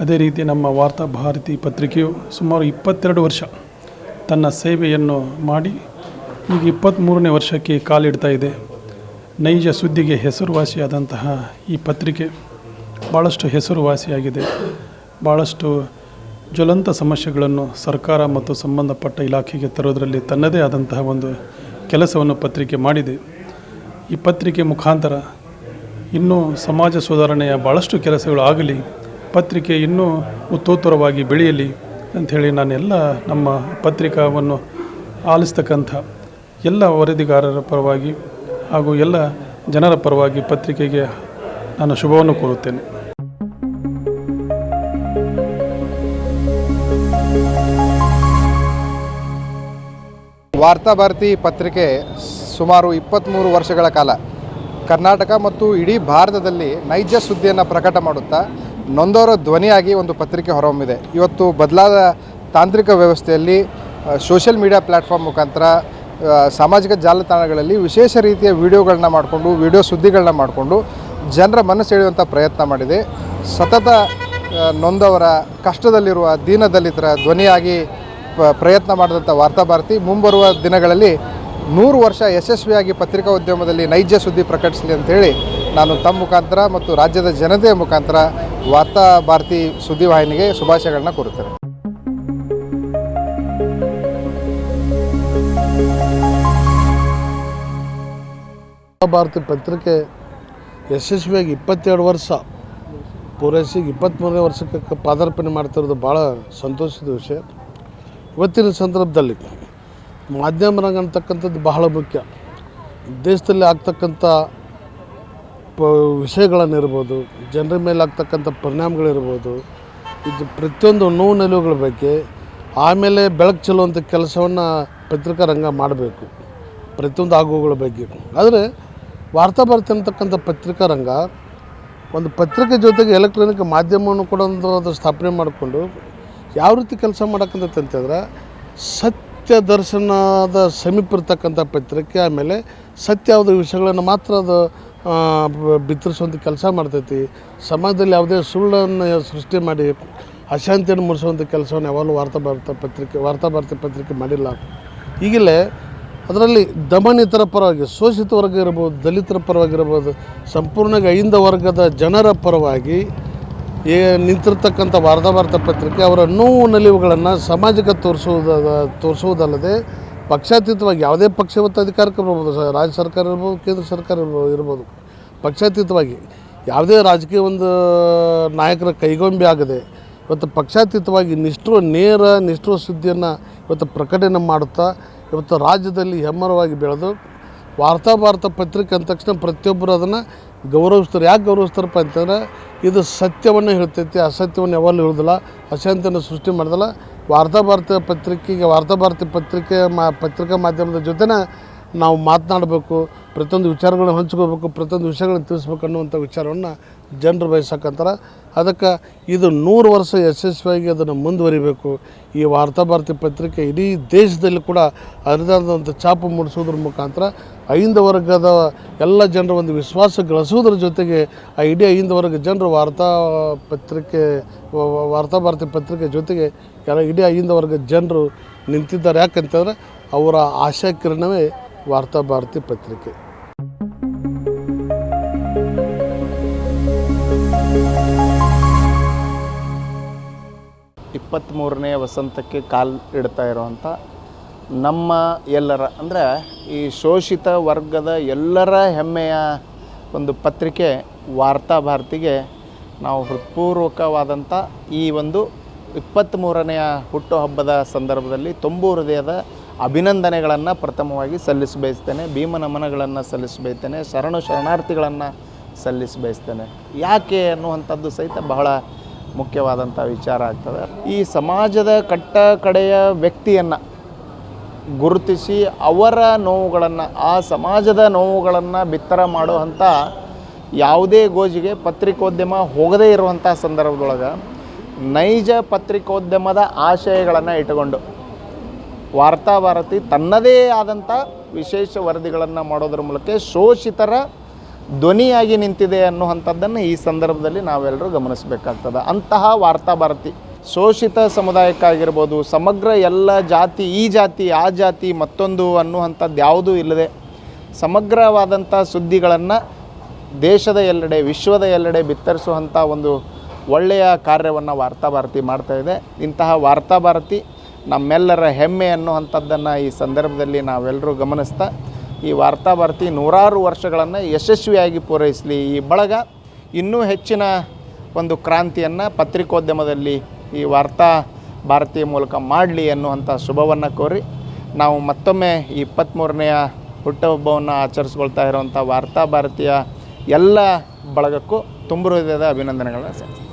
ಅದೇ ರೀತಿ ನಮ್ಮ ವಾರ್ತಾ ಭಾರತಿ ಪತ್ರಿಕೆಯು ಸುಮಾರು ಇಪ್ಪತ್ತೆರಡು ವರ್ಷ ತನ್ನ ಸೇವೆಯನ್ನು ಮಾಡಿ ಈಗ ಇಪ್ಪತ್ತ್ಮೂರನೇ ವರ್ಷಕ್ಕೆ ಕಾಲಿಡ್ತಾ ಇದೆ. ನೈಜ ಸುದ್ದಿಗೆ ಹೆಸರುವಾಸಿಯಾದಂತಹ ಈ ಪತ್ರಿಕೆ ಭಾಳಷ್ಟು ಹೆಸರುವಾಸಿಯಾಗಿದೆ. ಭಾಳಷ್ಟು ಜ್ವಲಂತ ಸಮಸ್ಯೆಗಳನ್ನು ಸರ್ಕಾರ ಮತ್ತು ಸಂಬಂಧಪಟ್ಟ ಇಲಾಖೆಗೆ ತರೋದರಲ್ಲಿ ತನ್ನದೇ ಆದಂತಹ ಒಂದು ಕೆಲಸವನ್ನು ಪತ್ರಿಕೆ ಮಾಡಿದೆ. ಈ ಪತ್ರಿಕೆ ಮುಖಾಂತರ ಇನ್ನೂ ಸಮಾಜ ಸುಧಾರಣೆಯ ಭಾಳಷ್ಟು ಕೆಲಸಗಳು ಆಗಲಿ ಪತ್ರಿಕೆ ಇನ್ನೂ ಉತ್ತೋತ್ತರವಾಗಿ ಬೆಳೆಯಲಿ ಅಂಥೇಳಿ ನಾನೆಲ್ಲ ನಮ್ಮ ಪತ್ರಿಕಾವನ್ನು ಆಲಿಸ್ತಕ್ಕಂಥ ಎಲ್ಲ ವರದಿಗಾರರ ಪರವಾಗಿ ಹಾಗೂ ಎಲ್ಲ ಜನರ ಪರವಾಗಿ ಪತ್ರಿಕೆಗೆ ನಾನು ಶುಭವನ್ನು ಕೋರುತ್ತೇನೆ. ವಾರ್ತಾಭಾರತಿ ಪತ್ರಿಕೆ ಸುಮಾರು ಇಪ್ಪತ್ತ್ಮೂರು ವರ್ಷಗಳ ಕಾಲ ಕರ್ನಾಟಕ ಮತ್ತು ಇಡೀ ಭಾರತದಲ್ಲಿ ನೈಜ ಸುದ್ದಿಯನ್ನು ಪ್ರಕಟ ಮಾಡುತ್ತಾ ನೊಂದವರ ಧ್ವನಿಯಾಗಿ ಒಂದು ಪತ್ರಿಕೆ ಹೊರಹೊಮ್ಮಿದೆ. ಇವತ್ತು ಬದಲಾದ ತಾಂತ್ರಿಕ ವ್ಯವಸ್ಥೆಯಲ್ಲಿ ಸೋಷಿಯಲ್ ಮೀಡಿಯಾ ಪ್ಲ್ಯಾಟ್ಫಾರ್ಮ್ ಮುಖಾಂತರ ಸಾಮಾಜಿಕ ಜಾಲತಾಣಗಳಲ್ಲಿ ವಿಶೇಷ ರೀತಿಯ ವಿಡಿಯೋಗಳನ್ನ ಮಾಡಿಕೊಂಡು, ವಿಡಿಯೋ ಸುದ್ದಿಗಳನ್ನ ಮಾಡಿಕೊಂಡು ಜನರ ಮನಸ್ಸು ಸೆಳೆಯುವಂಥ ಪ್ರಯತ್ನ ಮಾಡಿದೆ. ಸತತ ನೊಂದವರ ಕಷ್ಟದಲ್ಲಿರುವ, ದೀನದಲಿತರ ಧ್ವನಿಯಾಗಿ ಪ್ರಯತ್ನ ಮಾಡಿದಂಥ ವಾರ್ತಾಭಾರತಿ ಮುಂಬರುವ ದಿನಗಳಲ್ಲಿ ನೂರು ವರ್ಷ ಯಶಸ್ವಿಯಾಗಿ ಪತ್ರಿಕಾ ಉದ್ಯಮದಲ್ಲಿ ನೈಜ ಸುದ್ದಿ ಪ್ರಕಟಿಸಲಿ ಅಂತೇಳಿ ನಾನು ತಮ್ಮ ಮುಖಾಂತರ ಮತ್ತು ರಾಜ್ಯದ ಜನತೆಯ ಮುಖಾಂತರ ವಾರ್ತಾಭಾರತಿ ಸುದ್ದಿವಾಹಿನಿಗೆ ಶುಭಾಶಯಗಳನ್ನ ಕೋರುತ್ತೇನೆ. ಭಾರತಿ ಪತ್ರಿಕೆ ಯಶಸ್ವಿಯಾಗಿ ಇಪ್ಪತ್ತೆರಡು ವರ್ಷ, ಪೂರೈಸಿ ಇಪ್ಪತ್ತ್ಮೂರನೇ ವರ್ಷಕ್ಕೆ ಪಾದಾರ್ಪಣೆ ಮಾಡ್ತಿರೋದು ಭಾಳ ಸಂತೋಷದ ವಿಷಯ. ಇವತ್ತಿನ ಸಂದರ್ಭದಲ್ಲಿ ಮಾಧ್ಯಮ ರಂಗ ಅಂತಕ್ಕಂಥದ್ದು ಬಹಳ ಮುಖ್ಯ. ದೇಶದಲ್ಲಿ ಆಗ್ತಕ್ಕಂಥ ವಿಷಯಗಳನ್ನಿರ್ಬೋದು, ಜನರ ಮೇಲೆ ಆಗ್ತಕ್ಕಂಥ ಪರಿಣಾಮಗಳಿರ್ಬೋದು, ಇದು ಪ್ರತಿಯೊಂದು ನೋವು ನಿಲುವುಗಳ ಬಗ್ಗೆ ಆಮೇಲೆ ಬೆಳಕು ಚೆಲ್ಲುವಂಥ ಕೆಲಸವನ್ನು ಪತ್ರಿಕಾ ರಂಗ ಮಾಡಬೇಕು. ಪ್ರತಿಯೊಂದು ಆಗುಗಳ ಬಗ್ಗೆ. ಆದರೆ ವಾರ್ತಾಭಾರತಿ ಅಂತಕ್ಕಂಥ ಪತ್ರಿಕಾ ರಂಗ ಒಂದು ಪತ್ರಿಕೆ ಜೊತೆಗೆ ಎಲೆಕ್ಟ್ರಾನಿಕ್ ಮಾಧ್ಯಮವನ್ನು ಕೂಡ ಒಂದು ಅದು ಸ್ಥಾಪನೆ ಮಾಡಿಕೊಂಡು ಯಾವ ರೀತಿ ಕೆಲಸ ಮಾಡಕ್ಕಂತೈತೆ ಅಂತಂದ್ರೆ ಸತ್ಯ ದರ್ಶನದ ಸಮೀಪ ಇರ್ತಕ್ಕಂಥ ಪತ್ರಿಕೆ ಆಮೇಲೆ ಸತ್ಯವಾದ ವಿಷಯಗಳನ್ನು ಮಾತ್ರ ಅದು ಬಿತ್ತರಿಸುವಂಥ ಕೆಲಸ ಮಾಡ್ತೈತಿ. ಸಮಾಜದಲ್ಲಿ ಯಾವುದೇ ಸುಳ್ಳನ್ನು ಸೃಷ್ಟಿ ಮಾಡಿ, ಅಶಾಂತಿಯನ್ನು ಮೂಡಿಸುವಂಥ ಕೆಲಸವನ್ನು ಯಾವಾಗಲೂ ವಾರ್ತಾಭಾರತ ಪತ್ರಿಕೆ ವಾರ್ತಾಭಾರತಿ ಪತ್ರಿಕೆ ಮಾಡಿಲ್ಲ. ಈಗಲೇ ಅದರಲ್ಲಿ ದಮನಿತರ ಪರವಾಗಿ, ಶೋಷಿತ ವರ್ಗ ಇರ್ಬೋದು, ದಲಿತರ ಪರವಾಗಿರ್ಬೋದು ಸಂಪೂರ್ಣವಾಗಿ ಐಂದ ವರ್ಗದ ಜನರ ಪರವಾಗಿ ಏ, ನಿಂತಿರ್ತಕ್ಕಂಥ ವಾರ್ತಾಭಾರತ ಪತ್ರಿಕೆ ಅವರ ನೋವು ನಲಿವುಗಳನ್ನು ಸಮಾಜಕ್ಕೆ ತೋರಿಸುವುದ, ತೋರಿಸುವುದಲ್ಲದೆ ಪಕ್ಷಾತೀತವಾಗಿ ಯಾವುದೇ ಪಕ್ಷ ಇವತ್ತು ಅಧಿಕಾರಕ್ಕೆ ಬರ್ಬೋದು. ಸ- ರಾಜ್ಯ ಸರ್ಕಾರ ಇರ್ಬೋದು, ಕೇಂದ್ರ ಸರ್ಕಾರ ಇರ್ಬೋದು ಇರ್ಬೋದು. ಪಕ್ಷಾತೀತವಾಗಿ ಯಾವುದೇ ರಾಜಕೀಯ ಒಂದು ನಾಯಕರ ಕೈಗೊಂಬೆ ಆಗದೆ ಇವತ್ತು ಪಕ್ಷಾತೀತವಾಗಿ ನಿಷ್ಠುರ ನೇರ, ನಿಷ್ಠುರ ಸುದ್ದಿಯನ್ನು ಇವತ್ತು ಪ್ರಕಟಣೆ ಮಾಡುತ್ತಾ, ಇವತ್ತು ರಾಜ್ಯದಲ್ಲಿ ಹೆಮ್ಮರವಾಗಿ ಬೆಳೆದು ವಾರ್ತಾ ಭಾರತ ಪತ್ರಿಕೆ ಅಂದ ತಕ್ಷಣ ಪ್ರತಿಯೊಬ್ಬರು ಅದನ್ನು ಗೌರವಿಸ್ತಾರೆ. ಯಾಕೆ ಗೌರವಿಸ್ತಾರಪ್ಪ ಅಂತಂದ್ರೆ ಇದು ಸತ್ಯವನ್ನು ಹೇಳ್ತೈತಿ, ಅಸತ್ಯವನ್ನು ಯಾವಾಗಲೂ ಹೇಳೋದಿಲ್ಲ, ಅಶಾಂತಿಯನ್ನು ಸೃಷ್ಟಿ ಮಾಡೋದಿಲ್ಲ ವಾರ್ತಾ ಭಾರತ ಪತ್ರಿಕೆಗೆ ವಾರ್ತಾ ಭಾರತಿ ಪತ್ರಿಕೆ ಮಾ ಪತ್ರಿಕಾ ಮಾಧ್ಯಮದ ಜೊತೆನೇ ನಾವು ಮಾತನಾಡಬೇಕು. ಪ್ರತಿಯೊಂದು ವಿಚಾರಗಳನ್ನ ಹಂಚ್ಕೋಬೇಕು, ಪ್ರತಿಯೊಂದು ವಿಷಯಗಳನ್ನ ತಿಳಿಸ್ಬೇಕು ಅನ್ನುವಂಥ ವಿಚಾರವನ್ನು ಜನರು ಬಯಸಕ್ಕಂತಾರೆ ಅದಕ್ಕೆ ಇದು ನೂರು ವರ್ಷ ಯಶಸ್ವಿಯಾಗಿ ಅದನ್ನು ಮುಂದುವರಿಬೇಕು. ಈ ವಾರ್ತಾ ಭಾರತಿ ಪತ್ರಿಕೆ ಇಡೀ ದೇಶದಲ್ಲಿ ಕೂಡ ಅರಿದಾದಂಥ ಛಾಪು ಮೂಡಿಸೋದ್ರ ಮುಖಾಂತರ ಐಂದ ವರ್ಗದ ಎಲ್ಲ ಜನರ ಒಂದು ವಿಶ್ವಾಸ ಗಳಿಸೋದ್ರ ಜೊತೆಗೆ ಆ ಇಡೀ ಐಂದ ವರ್ಗ ಜನರು ವಾರ್ತಾ ಪತ್ರಿಕೆ, ವ- ವ- ವಾರ್ತಾ ಭಾರತಿ ಪತ್ರಿಕೆ ಜೊತೆಗೆ ಎಲ್ಲ ಇಡೀ ಐಂದ ವರ್ಗ ಜನರು ನಿಂತಿದ್ದಾರೆ. ಯಾಕಂತಂದ್ರೆ ಅವರ ಆಶಾ ಕಿರಣವೇ ವಾರ್ತಾ ಭಾರತಿ ಪತ್ರಿಕೆ. ಇಪ್ಪತ್ತ್ಮೂರನೇ ವಸಂತಕ್ಕೆ ಕಾಲು ಇಡ್ತಾ ಇರುವಂಥ ನಮ್ಮ ಎಲ್ಲರ, ಅಂದರೆ ಈ ಶೋಷಿತ ವರ್ಗದ ಎಲ್ಲರ ಹೆಮ್ಮೆಯ ಒಂದು ಪತ್ರಿಕೆ ವಾರ್ತಾಭಾರತಿಗೆ ನಾವು ಹೃತ್ಪೂರ್ವಕವಾದಂಥ ಈ ಒಂದು ಇಪ್ಪತ್ತ್ಮೂರನೆಯ ಹುಟ್ಟುಹಬ್ಬದ ಸಂದರ್ಭದಲ್ಲಿ ತುಂಬು ಹೃದಯದ ಅಭಿನಂದನೆಗಳನ್ನು ಪ್ರಥಮವಾಗಿ ಸಲ್ಲಿಸ ಬಯಸ್ತೇನೆ, ಭೀಮ ನಮನಗಳನ್ನು ಸಲ್ಲಿಸ ಬಯಸ್ತೇನೆ, ಶರಣು ಶರಣಾರ್ಥಿಗಳನ್ನು ಸಲ್ಲಿಸ ಬಯಸ್ತೇನೆ. ಯಾಕೆ ಅನ್ನುವಂಥದ್ದು ಸಹಿತ ಬಹಳ ಮುಖ್ಯವಾದಂಥ ವಿಚಾರ ಆಗ್ತದೆ. ಈ ಸಮಾಜದ ಕಟ್ಟ ಕಡೆಯ ವ್ಯಕ್ತಿಯನ್ನು ಗುರುತಿಸಿ ಅವರ ನೋವುಗಳನ್ನು, ಆ ಸಮಾಜದ ನೋವುಗಳನ್ನು ಬಿತ್ತರ ಮಾಡುವಂಥ ಯಾವುದೇ ಗೋಜಿಗೆ ಪತ್ರಿಕೋದ್ಯಮ ಹೋಗದೇ ಇರುವಂಥ ಸಂದರ್ಭದೊಳಗೆ ನೈಜ ಪತ್ರಿಕೋದ್ಯಮದ ಆಶಯಗಳನ್ನು ಇಟ್ಟುಕೊಂಡು ವಾರ್ತಾಭಾರತಿ ತನ್ನದೇ ಆದಂಥ ವಿಶೇಷ ವರದಿಗಳನ್ನು ಮಾಡೋದ್ರ ಮೂಲಕ ಶೋಷಿತರ ಧ್ವನಿಯಾಗಿ ನಿಂತಿದೆ ಅನ್ನುವಂಥದ್ದನ್ನು ಈ ಸಂದರ್ಭದಲ್ಲಿ ನಾವೆಲ್ಲರೂ ಗಮನಿಸಬೇಕಾಗ್ತದೆ. ಅಂತಹ ವಾರ್ತಾಭಾರತಿ ಶೋಷಿತ ಸಮುದಾಯಕ್ಕಾಗಿರ್ಬೋದು, ಸಮಗ್ರ ಎಲ್ಲ ಜಾತಿ, ಈ ಜಾತಿ, ಆ ಜಾತಿ, ಮತ್ತೊಂದು ಅನ್ನುವಂಥದ್ದು ಯಾವುದೂ ಇಲ್ಲದೆ ಸಮಗ್ರವಾದಂಥ ಸುದ್ದಿಗಳನ್ನು ದೇಶದ ಎಲ್ಲೆಡೆ, ವಿಶ್ವದ ಎಲ್ಲೆಡೆ ಬಿತ್ತರಿಸುವಂಥ ಒಂದು ಒಳ್ಳೆಯ ಕಾರ್ಯವನ್ನು ವಾರ್ತಾಭಾರತಿ ಮಾಡ್ತಾ ಇದೆ. ಇಂತಹ ವಾರ್ತಾಭಾರತಿ ನಮ್ಮೆಲ್ಲರ ಹೆಮ್ಮೆ ಅನ್ನುವಂಥದ್ದನ್ನು ಈ ಸಂದರ್ಭದಲ್ಲಿ ನಾವೆಲ್ಲರೂ ಗಮನಿಸ್ತಾ, ಈ ವಾರ್ತಾಭಾರತಿ ನೂರಾರು ವರ್ಷಗಳನ್ನು ಯಶಸ್ವಿಯಾಗಿ ಪೂರೈಸಲಿ. ಈ ಬಳಗ ಇನ್ನೂ ಹೆಚ್ಚಿನ ಒಂದು ಕ್ರಾಂತಿಯನ್ನು ಪತ್ರಿಕೋದ್ಯಮದಲ್ಲಿ ಈ ವಾರ್ತಾ ಭಾರತಿಯ ಮೂಲಕ ಮಾಡಲಿ ಅನ್ನುವಂಥ ಶುಭವನ್ನು ಕೋರಿ, ನಾವು ಮತ್ತೊಮ್ಮೆ ಈ ಇಪ್ಪತ್ತ್ಮೂರನೆಯ ಹುಟ್ಟುಹಬ್ಬವನ್ನು ಆಚರಿಸ್ಕೊಳ್ತಾ ಇರುವಂಥ ವಾರ್ತಾ ಭಾರತೀಯ ಎಲ್ಲ ಬಳಗಕ್ಕೂ ತುಂಬ ಹೃದಯದ ಅಭಿನಂದನೆಗಳನ್ನ